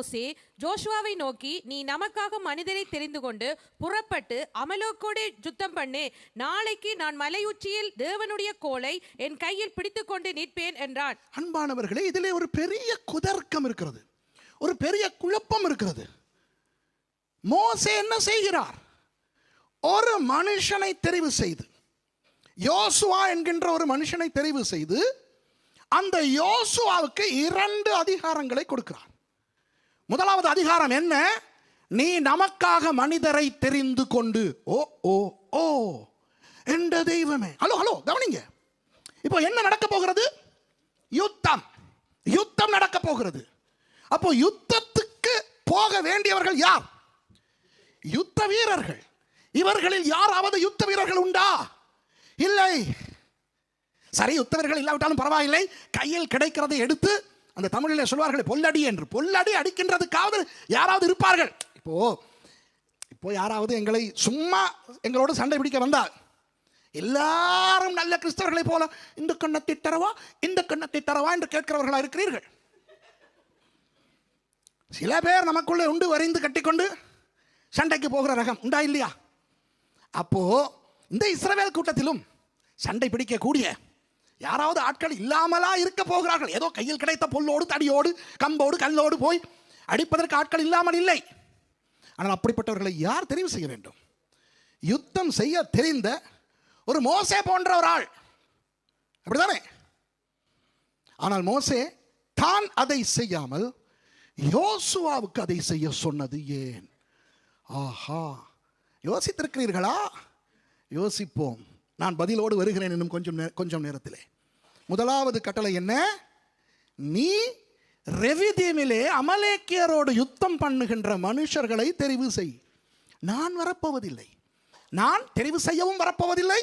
மோசே ஜோஷுவாவை நோக்கி நீ நமக்காக மனிதரை தெரிந்து கொண்டு புறப்பட்டு அமலோக்கோடு யுத்தம் பண்ணு. நாளைக்கு நான் மலையுச்சியில் தேவனுடைய கோலை என் கையில் பிடித்துக்கொண்டு நிற்பேன் என்றான். அன்பானவர்களே இதிலே ஒரு பெரிய குதர்க்கம் இருக்கிறது. ஒரு பெரிய குழப்பம் இருக்கிறது. மோசே என்ன செய்கிறார்? ஒரு மனுஷனை தெரிவு செய்து யோசுவா என்கின்ற ஒரு மனுஷனை தெரிவு செய்து அந்த யோசுவாவுக்கு இரண்டு அதிகாரங்களை கொடுக்கிறார் முதலாவது அதிகாரம் என்ன? நீ நமக்காக மனிதரை தெரிந்து கொண்டு ஓ ஓ ஓ என்ற தெய்வமே. ஹலோ ஹலோ கவனிங்க. இப்போ என்ன நடக்க போகிறது? யுத்தம். யுத்தம் நடக்க போகிறது. அப்போ யுத்தத்துக்கு போக வேண்டியவர்கள் யார்? யுத்த வீரர்கள். இவர்களில் யாராவது யுத்த வீரர்கள் உண்டா? இல்லை. சரி யுத்த வீரர்கள் இல்லாவிட்டாலும் பரவாயில்லை. கையில் கிடைக்கிறதை எடுத்து அந்த தமிழில் சொல்வார்கள் பொல்லடி என்று. பொல்லடி அடிக்கின்றதுக்காவது யாராவது இருப்பார்கள். இப்போ இப்போ யாராவது எங்களை சும்மா எங்களோட சண்டை பிடிக்க வந்தால் எல்லாரும் நல்ல கிறிஸ்தவர்களை போல இந்த கண்ணத்தை தரவா? இந்த கண்ணத்தை தரவா? என்று கேட்கிறவர்களா இருக்கிறீர்கள். சில பேர் நமக்குள்ளே உண்டு வரைந்து கட்டிக்கொண்டு சண்டைக்கு போகிற ரகம் உண்டா இல்லையா? அப்போ இந்த இஸ்ரவேல் கூட்டத்திலும் சண்டை பிடிக்கக்கூடிய யாராவது ஆட்கள் இல்லாமலா இருக்க போகிறார்கள். ஏதோ கையில் கிடைத்த பொல்லோடு தடியோடு கம்போடு கல்லோடு போய் அடிப்பதற்கு ஆட்கள் இல்லாமல் இல்லை. ஆனால் அப்படிப்பட்டவர்களை யார் தெரிவு செய்ய வேண்டும்? யுத்தம் செய்ய தெரிந்த ஒரு மோசே போன்ற ஒரு ஆள். அப்படிதானே? ஆனால் மோசே தான் அதை செய்யாமல் யோசுவாவுக்கு அதை செய்ய சொன்னது ஏன்? ஆஹா யோசித்திருக்கிறீர்களா? யோசிப்போம். நான் பதிலோடு வருகிறேன் இன்னும் கொஞ்சம் கொஞ்சம் நேரத்திலே. முதலாவது கட்டளை என்ன? நீ ரெவிதீமிலே அமலேக்கியரோடு யுத்தம் பண்ணுகின்ற மனுஷர்களை தெரிவு செய். நான் வரப்போவதில்லை. நான் தெரிவு செய்யவும் வரப்போவதில்லை.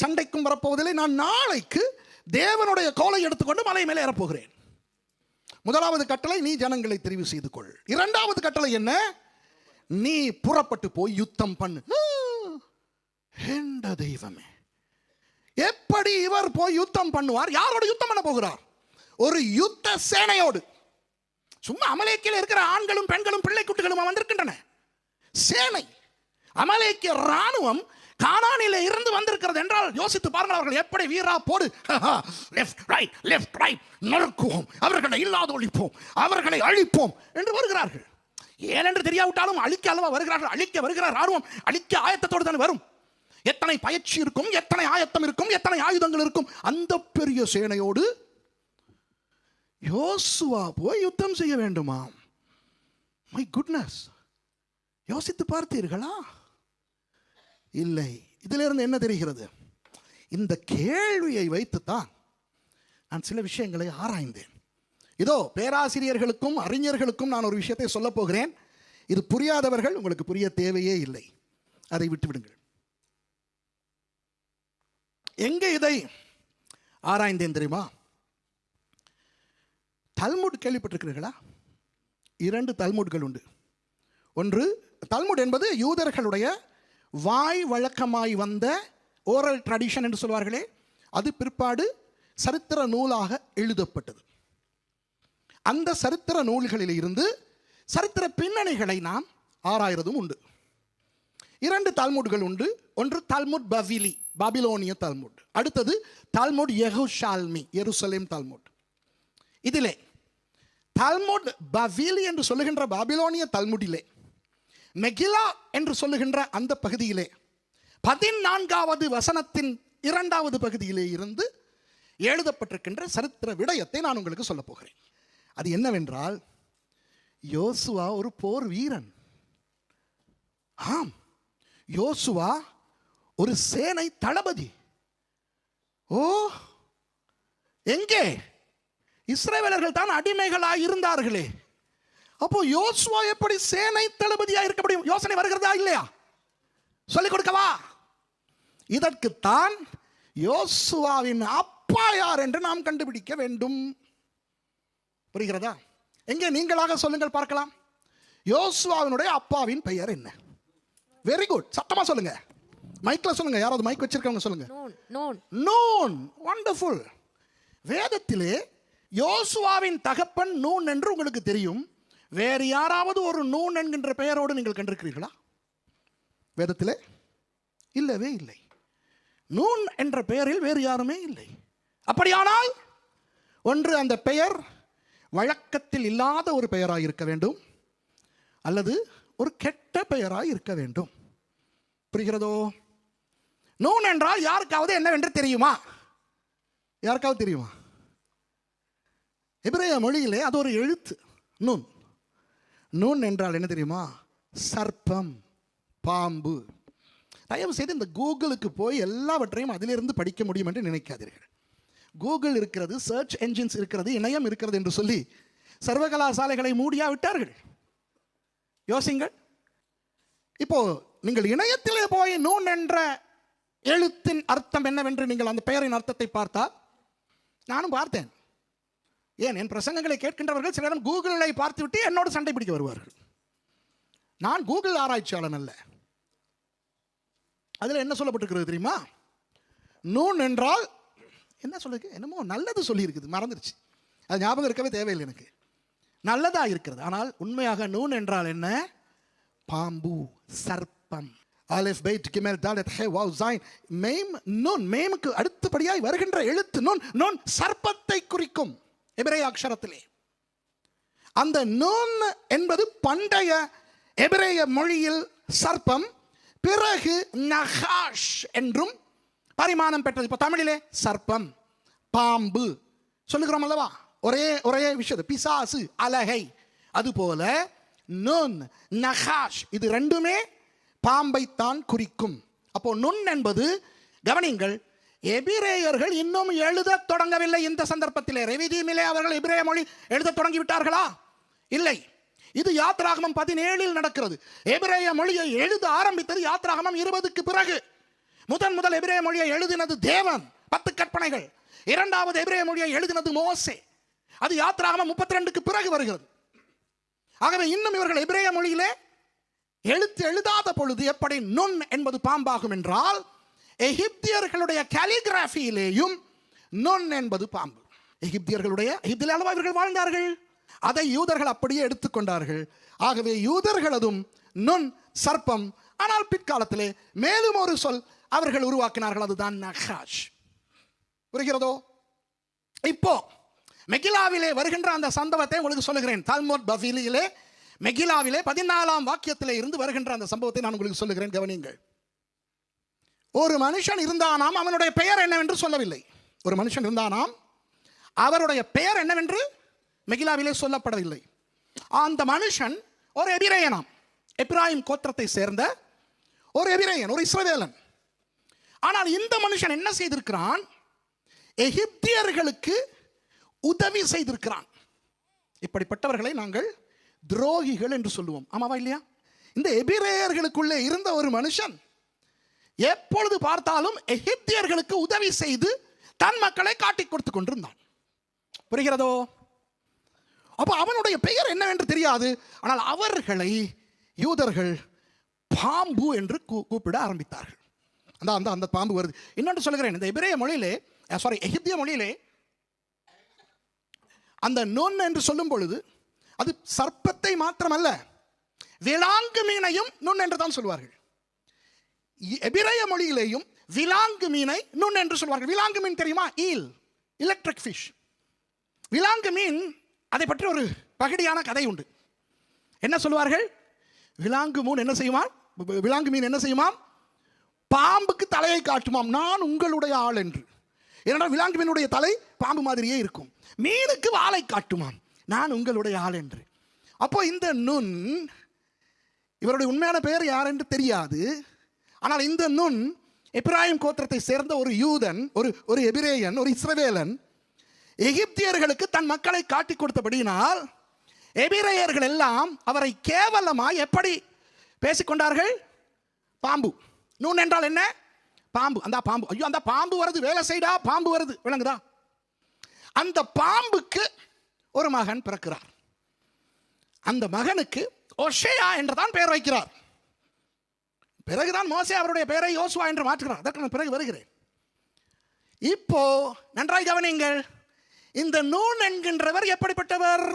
சண்டைக்கும் வரப்போவதில்லை. நான் நாளைக்கு தேவனுடைய கோலை எடுத்துக்கொண்டு மலை மேலே ஏறப்போகிறேன். முதலாவது கட்டளை நீ ஜனங்களை தெரிவு செய்து கொள். இரண்டாவது கட்டளை என்ன? நீ புறப்பட்டு போய் யுத்தம் பண்ணு. ஆ, என்ற தெய்வமே. எப்படி இவர் போய் யுத்தம் பண்ணுவார்? யாரோட யுத்தம் பண்ண போகிறார்? ஒரு யுத்த சேனையோடு. சும்மா அமலேக்கியில் இருக்கிற ஆண்களும் பெண்களும் பிள்ளை குட்டிகளும் வந்திருக்கின்றன சேனை. அமலேக்கிய ராணுவம் கானானில இருந்து வந்திருக்கிறது என்றால் யோசித்து பாருங்கள் அவர்கள் எப்படி வீரா போடு. லெஃப்ட் ரைட் லெஃப்ட் ரைட் நறுக்குவோம். அவர்களை இல்லாத ஒழிப்போம். அவர்களை அழிப்போம் என்று வருகிறார்கள். ஏனென்று தெரியாவிட்டாலும் அழிக்க அளவா வருகிறார்கள்? அழிக்க வருகிற ராணுவம் அழிக்க ஆயத்தத்தோடு தான் வரும். எத்தனை பயிற்சி இருக்கும் எத்தனை ஆயத்தம் இருக்கும் எத்தனை ஆயுதங்கள் இருக்கும். அந்த பெரிய சேனையோடு யோசுவா போய் யுத்தம் செய்ய வேண்டுமா? மை குட்னஸ் யோசித்து பார்த்தீர்களா? இல்லை. இதிலிருந்து என்ன தெரிகிறது? இந்த கேள்வியை வைத்துத்தான் நான் சில விஷயங்களை ஆராய்ந்தேன். இதோ பேராசிரியர்களுக்கும் அறிஞர்களுக்கும் நான் ஒரு விஷயத்தை சொல்லப் போகிறேன். இது புரியாதவர்கள் உங்களுக்கு புரிய தேவையே இல்லை. அதை விட்டுவிடுங்கள். எங்கே இதை ஆராய்ந்தேன் தெரியுமா? தல்முட் கேள்விப்பட்டிருக்கிறீர்களா? இரண்டு தல்முட்கள் உண்டு. ஒன்று தல்முட் என்பது யூதர்களுடைய வாய் வழக்கமாய் வந்த ஓரல் ட்ரெடிஷன் என்று சொல்வார்களே அது பிற்பாடு சரித்திர நூலாக எழுதப்பட்டது. அந்த சரித்திர நூல்களில் இருந்து சரித்திர பின்னணிகளை நாம் ஆராயறதும் உண்டு. இரண்டு தால்முட்கள் உண்டு. ஒன்று தால்முட் பவிலி. பாபிலோனிய தால்முட். அடுத்தது தால்முட் யெகூஷால்மி எருசலேம் தால்முட். இதிலே தால்முட் பவிலி என்று சொல்லுகின்ற பாபிலோனிய தல்முடிலே மெகிலா என்று சொல்லுகின்ற அந்த பகுதியிலே பதினான்காவது வசனத்தின் இரண்டாவது பகுதியிலே இருந்து எழுதப்பட்டிருக்கின்ற சரித்திர விடயத்தை நான் உங்களுக்கு சொல்லப் போகிறேன். அது என்னவென்றால் யோசுவா ஒரு போர் வீரன். ஆம் யோசுவா ஒரு சேனை தளபதி. ஓ எங்கே? இஸ்ரேலர்கள் தான் அடிமைகளாக இருந்தார்களே. அப்போ யோசுவா எப்படி சேனை தளபதியாக இருக்க முடியும்? யோசனை வருகிறதா இல்லையா? சொல்லிக் கொடுக்கவா? இதற்குத்தான் யோசுவாவின் அப்பா யார் என்று நாம் கண்டுபிடிக்க வேண்டும். புரிகிறதா? எங்கே நீங்களாக சொல்லுங்கள் பார்க்கலாம். யோசுவாவினுடைய அப்பாவின் பெயர் என்ன? வெரி குட் சத்தமாக சொல்லுங்கள் மைக்ல சொல்லுங்க. யாராவது மைக் வச்சிருக்கவங்க சொல்லுங்க. நோன் நோன் நூன் வண்டர்ஃபுல் வேதத்திலே யோசுவாவின் தகப்பன் நூன் என்று உங்களுக்கு தெரியும். வேறு யாராவது ஒரு நூன் என்கின்ற பெயரோடு நீங்கள் கண்டிருக்கிறீர்களா? வேதத்திலே? இல்லவே இல்லை. நூன் என்ற பெயரில் வேறு யாருமே இல்லை. அப்படியானால் ஒன்று அந்த பெயர் வழக்கத்தில் இல்லாத ஒரு பெயராக இருக்க வேண்டும். அல்லது ஒரு கெட்ட பெயராக இருக்க வேண்டும். புரிகிறதோ? நூன் என்றால் யாருக்காவது என்னவென்று தெரியுமா? யாருக்காவது தெரியுமா? எபிரேய மொழியிலே அது ஒரு எழுத்து நூன். நூன் என்றால் என்ன தெரியுமா? சர்ப்பம் பாம்பு. தயவு செய்து இந்த கூகுளுக்கு போய் எல்லாவற்றையும் அதிலிருந்து படிக்க முடியும் என்று நினைக்காதீர்கள். கூகுள் இருக்கிறது சர்ச் என்ஜின்ஸ் இருக்கிறது இணையம் இருக்கிறது என்று சொல்லி சர்வகலாசாலைகளை மூடியா விட்டார்கள் யோசிங்கள். இப்போ நீங்கள் இணையத்திலே போய் நூன் என்ற எழுத்தின் அர்த்தம் என்னவென்று நீங்கள் அந்த பெயரின் அர்த்தத்தை பார்த்தால் நானும் பார்த்தேன். ஏன்? என் பிரசங்கங்களை கேட்கின்றவர்கள் சில நேரம் கூகுளை பார்த்துவிட்டு என்னோடு சண்டை பிடிக்க வருவார்கள். நான் கூகுள் ஆராய்ச்சியாளன் அல்ல. அதில் என்ன சொல்லப்பட்டிருக்கிறது தெரியுமா? நூன் என்றால் என்ன சொல்லிருக்கு என்னமோ நல்லது சொல்லியிருக்குது மறந்துருச்சு. அது ஞாபகம் இருக்கவே தேவையில்லை எனக்கு. நல்லதாக இருக்கிறது. ஆனால் உண்மையாக நூன் என்றால் என்ன? பாம்பு சர்ப்பம். அலிஃப் பைட் கிமெல் தாலத் hey wow join ma'am known மேமுக்கு அடுத்தபடியாய் வருகின்ற எழுத்து நோன் நோன் சர்ப்பத்தை குறிக்கும். எபிரேய அக்ஷரத்திலே. அந்த நோன் என்பது பண்டைய எபிரேய மொழியில் சர்ப்பம் பிறகு நகாஷ் என்றும் பரிமாணம் பெற்றது. இப்போ தமிழிலே சர்ப்பம் பாம்பு. சொல்லுகிறோம் அல்லவா? ஒரே ஒரே விஷயம் பிசாசு அலகை. அதுபோல நோன் நகாஷ் இது ரெண்டுமே பாம்பைத்தான் குறிக்கும். அப்போ நுண் என்பது கவனிங்கள் எபிரேயர்கள் இன்னும் எழுதத் தொடங்கவில்லை இந்த சந்தர்ப்பத்திலே. ரெவிதீமிலே அவர்கள் எபிரேய மொழி எழுதத் தொடங்கி விட்டார்களா இல்லை. இது யாத்ராகமம் பதினேழில் நடக்கிறது. எபிரேய மொழியை எழுத ஆரம்பித்தது யாத்ராகமம் இருபதுக்கு பிறகு. முதன் முதல் எபிரேய மொழியை எழுதினது தேவன். பத்து கற்பனைகள். இரண்டாவது எபிரேய மொழியை எழுதினது மோசே. அது யாத்ராகமம் முப்பத்தி ரெண்டுக்கு பிறகு வருகிறது. ஆகவே இன்னும் இவர்கள் எபிரேய மொழியிலே எழுத்து எழுதாத பொழுது எப்படி நுண் என்பது பாம்பாகும் என்றால் எகிப்தியர்களுடைய கேலிகிராஃபியிலேயும் நுண் என்பது பாம்பு. எகிப்தியர்களுடைய எகிப்தில் அளவா இவர்கள் வாழ்ந்தார்கள்? அதை யூதர்கள் அப்படியே எடுத்துக்கொண்டார்கள் ஆகவே யூதர்களதும் நுண் சர்ப்பம் ஆனால் பிற்காலத்திலே மேலும் ஒரு சொல் அவர்கள் உருவாக்கினார்கள் அதுதான் நகாஷ் புரிகிறதோ? இப்போ மெகிலாவிலே வருகின்ற அந்த சந்தவத்தை உங்களுக்கு சொல்லுகிறேன். தால்மோட் பஃபிலியிலே மெகிலாவிலே பதினாலாம் வாக்கியத்திலே இருந்து வருகின்ற அந்த சம்பவத்தை நான் உங்களுக்கு சொல்லுகிறேன் கவனியுங்கள். ஒரு மனுஷன் இருந்தானாம் அவனுடைய பெயர் என்னவென்று சொல்லவில்லை. ஒரு மனுஷன் இருந்தானாம் அவருடைய பெயர் என்னவென்று மெகிலாவிலே சொல்லப்படவில்லை. அந்த மனுஷன் ஒரு எபிரேயனாம். எப்ராஹிம் கோத்திரத்தை சேர்ந்த ஒரு எபிரேயன் ஒரு இஸ்ரவேலன். ஆனால் இந்த மனுஷன் என்ன செய்திருக்கிறான்? எகிப்தியர்களுக்கு உதவி செய்திருக்கிறான். இப்படிப்பட்டவர்களை நாங்கள் துரோகிகள் என்று சொல்லுவோம். ஆமாவா இல்லையா? இந்த எபிரேயர்களுக்குள்ளே இருந்த ஒரு மனுஷன் எப்பொழுது பார்த்தாலும் எகிப்தியர்களுக்கு உதவி செய்து தன் மக்களை காட்டிக் கொடுத்து கொண்டிருந்தான். புரிகிறதோ? அப்போ அவனுடைய பெயர் என்னவென்று தெரியாது. ஆனால் அவர்களை யூதர்கள் பாம்பு என்று கூ- கூப்பிட ஆரம்பித்தார்கள். அந்த அந்த அந்த பாம்பு வருது. இன்னொன்று சொல்லுகிறேன். இந்த எபிரேய மொழியிலே சாரி எகிப்திய மொழியிலே அந்த நொன் என்று சொல்லும் பொழுது அது சர்ப்பத்தை மாத்திரமல்ல விலாங்கு மீனையும் நுண் என்று தான் சொல்வார்கள். இ- மொழியிலேயும் விலாங்கு மீனை நுண் என்று சொல்வார்கள். விலாங்கு மீன் தெரியுமா? ஈல் எலக்ட்ரிக் ஃபிஷ் விலாங்கு மீன் அதை பற்றி ஒரு பகடியான கதை உண்டு. என்ன சொல்வார்கள்? விலாங்கு மீன் என்ன செய்யுமாம்? விலாங்கு மீன் என்ன செய்யுமாம்? பாம்புக்கு தலையை காட்டுமாம். நான் உங்களுடைய ஆள் என்று. ஏனென்றால் விலாங்கு மீனுடைய தலை பாம்பு மாதிரியே இருக்கும். மீனுக்கு வாளை காட்டுமாம். நான் உங்களுடைய ஆள் என்று. அப்போ இந்த நுண் இவருடைய உண்மையான பெயர் யார் என்று தெரியாது. ஆனால் இந்த நுண் எப்ராஹிம் கோத்திரத்தை சேர்ந்த ஒரு யூதன் ஒரு ஒரு எபிரேயன் ஒரு இஸ்ரவேலன் எகிப்தியர்களுக்கு தன் மக்களை காட்டிக் கொடுத்தபடியினால் எபிரேயர்கள் எல்லாம் அவரை கேவலமாய் எப்படி பேசிக்கொண்டார்கள் பாம்பு. நூன் என்றால் என்ன? பாம்பு. அந்த பாம்பு. ஐயோ அந்த பாம்பு வருது. வேலை செய்டா பாம்பு வருது. விளங்குதா? அந்த பாம்புக்கு ஒரு மகன் பிறக்கிறார். அந்த மகனுக்கு ஒஷேயா என்றுதான் பெயர் வைக்கிறார். பிறகுதான் மோசே அவருடைய பெயரை யோசுவா என்று மாற்றுகிறார். அதற்கு நான் பிறகு வருகிறேன். இப்போ நன்றாய் கவனியுங்கள். இந்த நூன் என்கின்றவர் எப்படிப்பட்டவர்?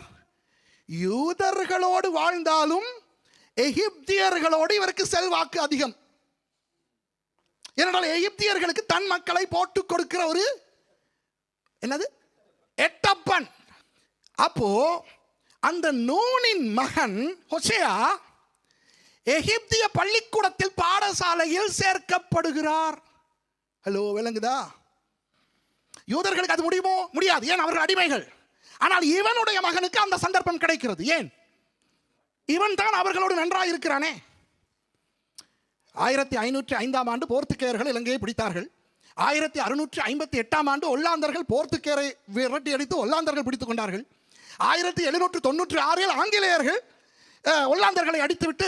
யூதர்களோடு வாழ்ந்தாலும் எகிப்தியர்களோடு இவருக்கு செல்வாக்கு அதிகம். ஏனென்றால் எகிப்தியர்களுக்கு தன் மக்களை போட்டு கொடுக்கிற ஒரு என்னது? எட்டப்பன். அப்போ அந்த நூனின் மகன் ஹொசேயா எகிப்திய பள்ளிக்கூடத்தில் பாடசாலையில் சேர்க்கப்படுகிறார். ஹலோ விளங்குதா? யூதர்களுக்கு அது முடியுமோ? முடியாது. ஏன்? அவர்கள் அடிமைகள். ஆனால் இவனுடைய மகனுக்கு அந்த சந்தர்ப்பம் கிடைக்கிறது. ஏன்? இவன் தான் அவர்களோடு நன்றாக இருக்கிறானே. ஆயிரத்தி ஐநூற்றி ஐந்தாம் ஆண்டு போர்த்துக்கேயர்கள் இலங்கையை பிடித்தார்கள். ஆயிரத்தி அறுநூற்றி ஐம்பத்தி எட்டாம் ஆண்டு ஒல்லாந்தர்கள் போர்த்துக்கேரை விரட்டி அடித்து ஒல்லாந்தர்கள் பிடித்துக் கொண்டார்கள். ஆயிரத்தி எழுநூற்று தொண்ணூற்றி ஆறில் ஆங்கிலேயர்கள் ஒல்லாந்தர்களை அடித்துவிட்டு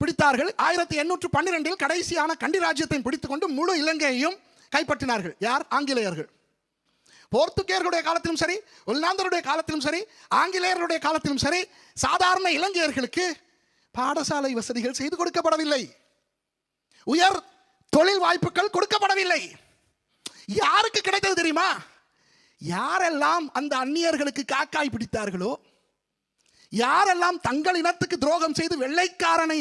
பிடித்தார்கள். ஆயிரத்தி எண்ணூற்று பன்னிரெண்டில் கடைசியான கண்டி ராஜ்யத்தை பிடித்துக்கொண்டு முழு இலங்கையையும் கைப்பற்றினார்கள். யார்? ஆங்கிலேயர்கள். போர்த்துகேயர்களுடைய காலத்திலும் சரி ஒல்லாந்தருடைய காலத்திலும் சரி ஆங்கிலேயர்களுடைய காலத்திலும் சரி சாதாரண இலங்கையர்களுக்கு பாடசாலை வசதிகள் செய்து கொடுக்கப்படவில்லை. உயர் தொழில் வாய்ப்புகள் கொடுக்கப்படவில்லை. யாருக்கு கிடைத்தது தெரியுமா? யாரெல்லாம் அந்த அந்நியர்களுக்கு காக்காய் பிடித்தார்களோ யாரெல்லாம் தங்கள் இனத்துக்கு துரோகம் செய்து வெள்ளைக்காரனை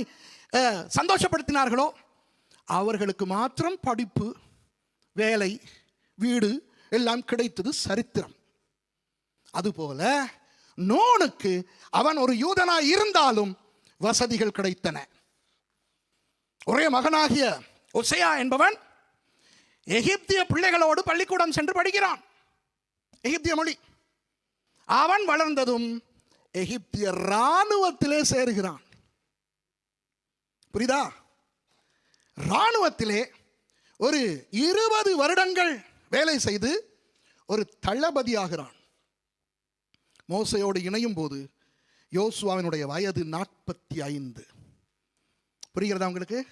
சந்தோஷப்படுத்தினார்களோ அவர்களுக்கு மாத்திரம் படிப்பு வேலை வீடு எல்லாம் கிடைத்தது சரித்திரம். அதுபோல நோனுக்கு அவன் ஒரு யூதனாய் இருந்தாலும் வசதிகள் கிடைத்தன. ஒரே மகனாகிய ஒசையா என்பவன் எகிப்திய பிள்ளைகளோடு பள்ளிக்கூடம் சென்று படிக்கிறான். எகிப்திய மொழி. அவன் வளர்ந்ததும் எகிப்திய இராணுவத்திலே சேருகிறான். புரியுதா? இராணுவத்திலே ஒரு இருபது வருடங்கள் வேலை செய்து ஒரு தளபதியாகிறான். மோசையோடு இணையும் போது யோசுவாவினுடைய வயது நாற்பத்தி ஐந்து புரிகிறதா உங்களுக்கு?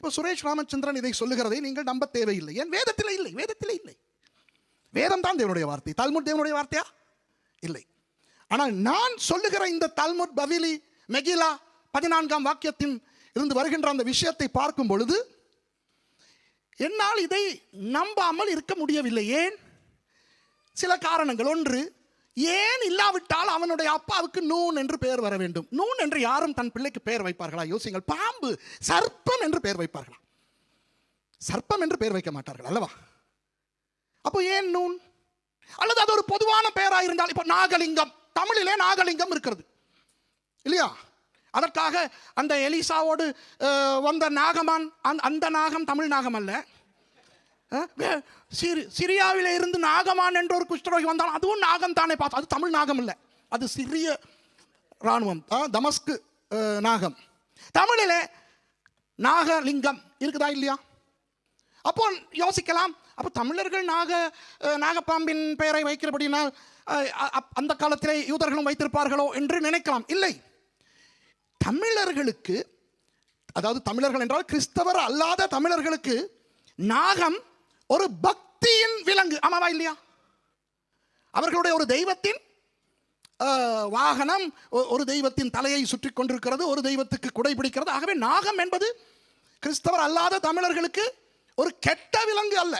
இப்போ சுரேஷ் ராமச்சந்திரன் இதை சொல்லுகிறதை நீங்கள் நம்ப தேவையில்லை. ஏன்? வேதத்தில் இல்லை வேதத்தில் இல்லை. வேதம் தான் தேவனுடைய வார்த்தை. தால்முட் தேவனுடைய வார்த்தையா? இல்லை. ஆனால் நான் சொல்லுகிற இந்த தால்முட் பவிலி மெகிலா பதினான்காம் வாக்கியத்தின் இருந்து வருகின்ற அந்த விஷயத்தை பார்க்கும் பொழுது என்னால் இதை நம்பாமல் இருக்க முடியவில்லை. ஏன்? சில காரணங்கள். ஒன்று ஏன் இல்லாவிட்டால் அவனுடைய அப்பாவுக்கு நூன் என்று பெயர் வர வேண்டும். நூன் என்று யாரும் தன் பிள்ளைக்கு பெயர் வைப்பார்களா? யோசிங்கள் பாம்பு சர்ப்பம் என்று பெயர் வைப்பார்களா? சர்ப்பம் என்று பெயர் வைக்க மாட்டார்கள் அல்லவா? அப்போ ஏன் நூன்? அல்லது அது ஒரு பொதுவான பெயராக இருந்தால் இப்போ நாகலிங்கம் தமிழிலே நாகலிங்கம் இருக்கிறது. இல்லையா? அதற்காக அந்த எலிசாவோடு வந்த நாகமான் அந்த- அந்த நாகம் தமிழ் நாகம் அல்ல. சிறு சிரியாவில் சிரி சிரியாவிலே இருந்து நாகமான் என்ற ஒரு குஷ்டரோகி வந்தால் அதுவும் நாகம் தானே பார்த்து அது தமிழ் நாகம் இல்லை. அது சிறிய இராணுவம் தமஸ்கு நாகம். தமிழிலே நாகலிங்கம் இருக்குதா இல்லையா? அப்போ யோசிக்கலாம் அப்போ தமிழர்கள் நாக நாகப்பாம்பின் பெயரை வைக்கிறபடினால் அந்த காலத்திலே யூதர்களும் வைத்திருப்பார்களோ என்று நினைக்கலாம். இல்லை. தமிழர்களுக்கு அதாவது தமிழர்கள் என்றால் கிறிஸ்தவர் அல்லாத தமிழர்களுக்கு நாகம் ஒரு பக்தியின் விலங்கு. ஆமாவா இல்லையா? அவர்களுடைய ஒரு தெய்வத்தின் வாகனம் ஒரு தெய்வத்தின் தலையை சுற்றி கொண்டிருக்கிறது ஒரு தெய்வத்துக்கு குடை பிடிக்கிறது. ஆகவே நாகம் என்பது கிறிஸ்தவர் அல்லாத தமிழர்களுக்கு ஒரு கெட்ட விலங்கு அல்ல.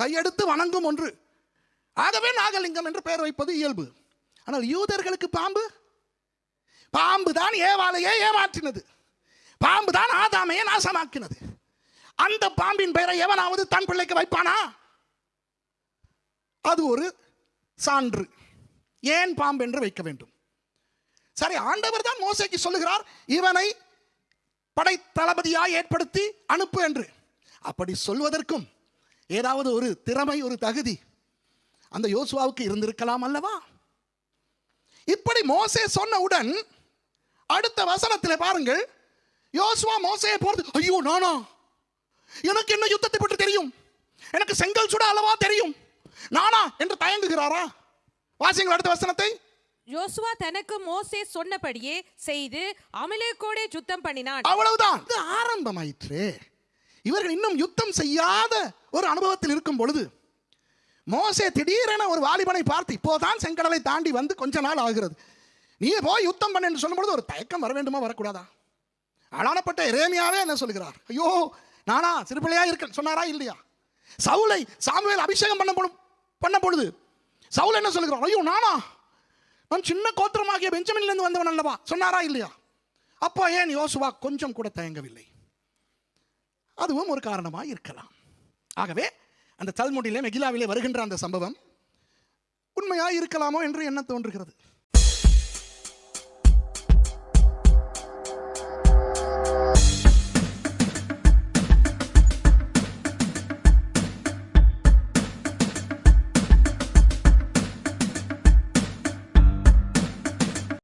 கையெடுத்து வணங்கும் ஒன்று. ஆகவே நாகலிங்கம் என்று பெயர் வைப்பது இயல்பு. ஆனால் யூதர்களுக்கு பாம்பு? பாம்பு தான் ஏவாலையே ஏமாற்றினது. பாம்பு தான் ஆதாமையை நாசமாக்கினது. அந்த பாம்பின் பெயரை எவனாவது தன் பிள்ளைக்கு வைப்பானா? அது ஒரு சான்று. ஏன் பாம்பு என்று வைக்க வேண்டும்? சரி ஆண்டவர் தான் மோசைக்கு சொல்லுகிறார் இவனை படை தளபதியாய் ஏற்படுத்தி அனுப்பு என்று. அப்படி சொல்வதற்கும் ஏதாவது ஒரு திறமை ஒரு தகுதி அந்த யோசுவாவுக்கு இருந்திருக்கலாம் அல்லவா? இப்படி மோசே சொன்னவுடன் அடுத்த வசனத்தில் பாருங்கள். யோசுவா மோசையை போறது ஐயோ நானா? எனக்கு என்ன யுத்தத்தை பற்றி தெரியும்? எனக்கு செங்கல் சுட அளவா தெரியும்? நானா? என்று தயங்குகிறாரா? வாசிங்கள் அடுத்த வசனத்தை. யோசுவா தனக்கு மோசே சொன்னபடியே செய்து அமலேக்கோடே சுத்தம் பண்ணினான். அவ்வளவுதான். இது ஆரம்பமாயிற்று. இவர்கள் இன்னும் யுத்தம் செய்யாத ஒரு அனுபவத்தில் இருக்கும் பொழுது மோசே திடீரென ஒரு வாலிபனை பார்த்து இப்போதான் செங்கடலை தாண்டி வந்து கொஞ்ச நாள் ஆகிறது நீ போய் யுத்தம் பண்ண என்று சொல்லும்பொழுது ஒரு தயக்கம் வர வேண்டுமா வரக்கூடாதா? அழானப்பட்ட இறைமையாவே என்ன சொல்கிறார்? ஐயோ நானா சிறுபிள்ளையா இருக்கேன். சொன்னாரா இல்லையா? சவுலை சாமுவேல் அபிஷேகம் பண்ண பண்ண பொழுது சவுல் என்ன சொல்கிறார்? ஐயோ நானா? நான் சின்ன கோத்திரமாகிய பெஞ்சமின்லேருந்து வந்தவன் அல்லவா? சொன்னாரா இல்லையா? அப்போ ஏன் யோசுவா கொஞ்சம் கூட தயங்கவில்லை? அதுவும் ஒரு காரணமாக இருக்கலாம். ஆகவே அந்த தல்முடியிலே மெகிலாவிலே வருகின்ற அந்த சம்பவம் உண்மையாக இருக்கலாமோ என்று என்ன தோன்றுகிறது.